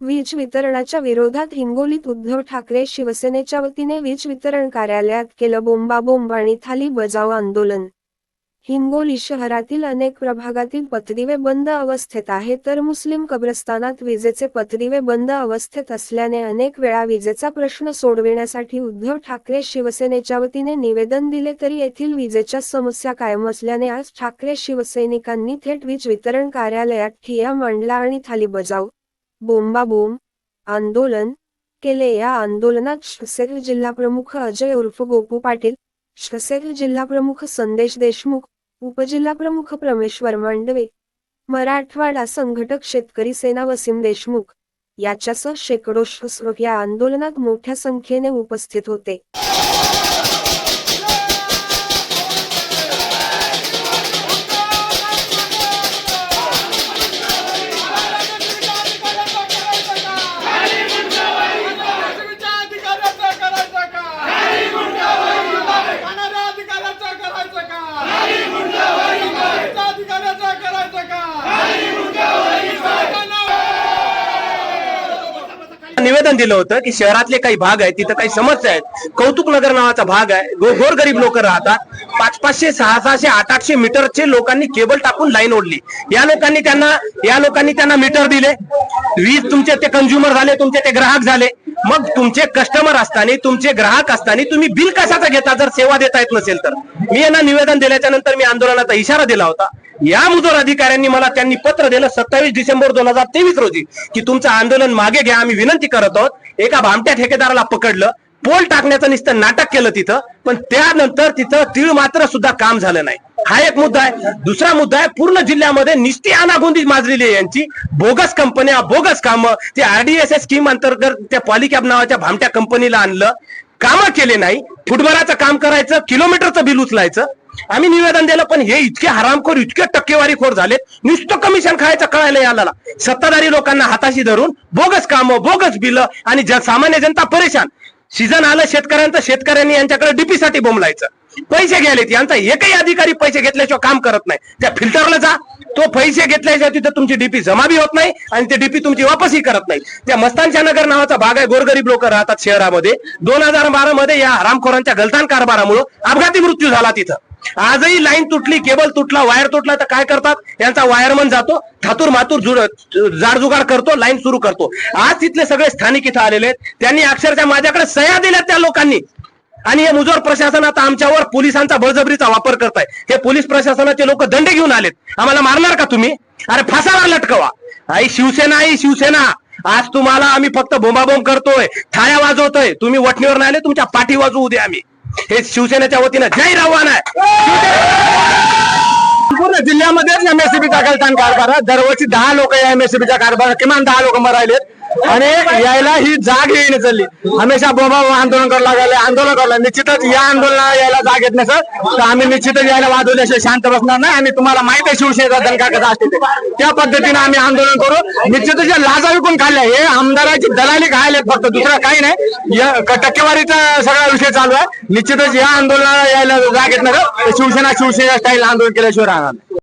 वीज वितरणाच्या विरोधात हिंगोलीत उद्धव ठाकरे शिवसेनेच्या वतीने वीज वितरण कार्यालयात केलं बोंबाबोंब आणि थाली बजाव आंदोलन. हिंगोली शहरातील अनेक प्रभागातील पथदिवे बंद अवस्थेत आहे तर मुस्लिम कब्रस्तानात विजेचे पथदिवे बंद अवस्थेत असल्याने अनेक वेळा विजेचा प्रश्न सोडविण्यासाठी उद्धव ठाकरे शिवसेनेच्या वतीने निवेदन दिले तरी येथील विजेच्या समस्या कायम असल्याने आज ठाकरे शिवसैनिकांनी थेट वीज वितरण कार्यालयात ठिया मांडला आणि थाली बजाव बोंबाबोंब आंदोलन केले. या आंदोलनात शिवसेना जिल्हाप्रमुख अजय उर्फ गोपू पाटील शिवसेना जिल्हाप्रमुख संदेश देशमुख उपजिल्हाप्रमुख प्रमेश्वर मांडवे मराठवाडा संघटक शेतकरी सेना वसीम देशमुख याच्यासह शेकडो या आंदोलनात मोठ्या संख्येने उपस्थित होते. निवेदन दिलं होतं की शहरातले काही भाग आहेत तिथं काही समस्या आहेत. कौतुक नगर नावाचा भाग आहे. गो- गोरगरीब लोक राहतात. पाच पाचशे सहा सहाशे आठ आठशे मीटरचे लोकांनी केबल टाकून लाईन ओढली. या लोकांनी त्यांना या लोकांनी त्यांना मीटर दिले. वीज तुमचे ते कंझ्युमर झाले तुमचे ते ग्राहक झाले. मग तुमचे कस्टमर असताना तुमचे ग्राहक असताना तुम्ही बिल कशाचा घेता जर सेवा देता येत नसेल तर? मी यांना निवेदन दिल्याच्या नंतर मी आंदोलनाचा इशारा दिला होता. या मुजोर अधिकाऱ्यांनी मला त्यांनी पत्र दिलं सत्तावीस डिसेंबर दोन हजार तेवीस रोजी की तुमचं आंदोलन मागे घ्या आम्ही विनंती करत आहोत. एका भामट्या ठेकेदाराला पकडलं. पोल टाकण्याचं नुसतं नाटक केलं तिथं पण त्यानंतर तिथं तीळ मात्र सुद्धा काम झालं नाही. हा एक मुद्दा आहे. दुसरा मुद्दा आहे पूर्ण जिल्ह्यामध्ये निस्ती अनागोंदी माजलेली आहे यांची. बोगस कंपन्या बोगस कामं ते आरडीएसएस स्कीम अंतर्गत त्या पॉलिकॅब नावाच्या भामट्या कंपनीला आणलं. कामं केले नाही. फुटबॉलाचं काम करायचं किलोमीटरचं बिल उचलायचं. आम्ही निवेदन दिलं पण हे इतके हरामखोर इतके टक्केवारीखोर झालेत. नुसतं कमिशन खायचं कळायला याला सत्ताधारी लोकांना हाताशी धरून बोगस कामं बोगस बिल आणि सामान्य जनता परेशान. सीझन आलं शेतकऱ्यांचं शेतकऱ्यांनी यांच्याकडे डीपी साठी बोंबलायचं पैसे घ्यायलेत यांचा एकही अधिकारी पैसे घेतल्याशिवाय काम करत नाही. त्या फिल्टरला जा. तो पैसे घेतल्याशिवाय तिथं तुमची डीपी जमा बी होत नाही आणि ते डीपी तुमची वापसही करत नाही. त्या मस्तांच्या नगर नावाचा भाग आहे गोरगरीब लोक राहतात शहरामध्ये. दोन हजार बारा मध्ये या हरामखोरांच्या गलतान कारभारामुळे अपघाती मृत्यू झाला तिथं. आजही लाईन तुटली केबल तुटला वायर तुटला तर काय करतात? यांचा वायरमन जातो थातूर मातूर जाडजुगाड करतो लाईन सुरू करतो. आज तिथले सगळे स्थानिक इथं आलेले आहेत. त्यांनी अक्षरशः माझ्याकडे सह्या दिल्या त्या लोकांनी. आणि हे मुजोर प्रशासन आता आमच्यावर पोलिसांचा बळजबरीचा वापर करताय. हे पोलीस प्रशासनाचे लोक दंड घेऊन आलेत. आम्हाला मारणार का तुम्ही? अरे फासावर लटकवा. आई शिवसेना आई शिवसेना. आज तुम्हाला आम्ही फक्त बोंबाबोंब करतोय. थाळ्या वाजवतोय. तुम्ही वठणीवर नाही आले तुमच्या पाठी वाजवू दे आम्ही. हे शिवसेनेच्या वतीनं जय आव्हान आहे पूर्ण जिल्ह्यामध्येच एमएससीबीचा कारभार दरवर्षी दहा लोक या एमएससीबीच्या कारभार किमान दहा लोक मरायलेत. आणि यायला ही जाग येईन चालली. हमेशा बोबा आंदोलन करायला लागले. आंदोलन करायला निश्चितच या आंदोलनाला यायला जाग येत नाही सर तर आम्ही निश्चितच यायला वाजवल्याशिवाय शांत बसणार नाही. आणि तुम्हाला माहीत आहे शिवसेनेचा दणका कसा असते त्या पद्धतीने आम्ही आंदोलन करू. निश्चितच या लाजा विकून खाल्ल्या. हे आमदाराची दलाली खायला फक्त. दुसरं काही नाही. या टक्केवारीचा सगळा विषय चालू आहे. निश्चितच या आंदोलनाला यायला जाग येत नसत शिवसेना शिवसेना स्टाईल आंदोलन केल्याशिवाय राहणार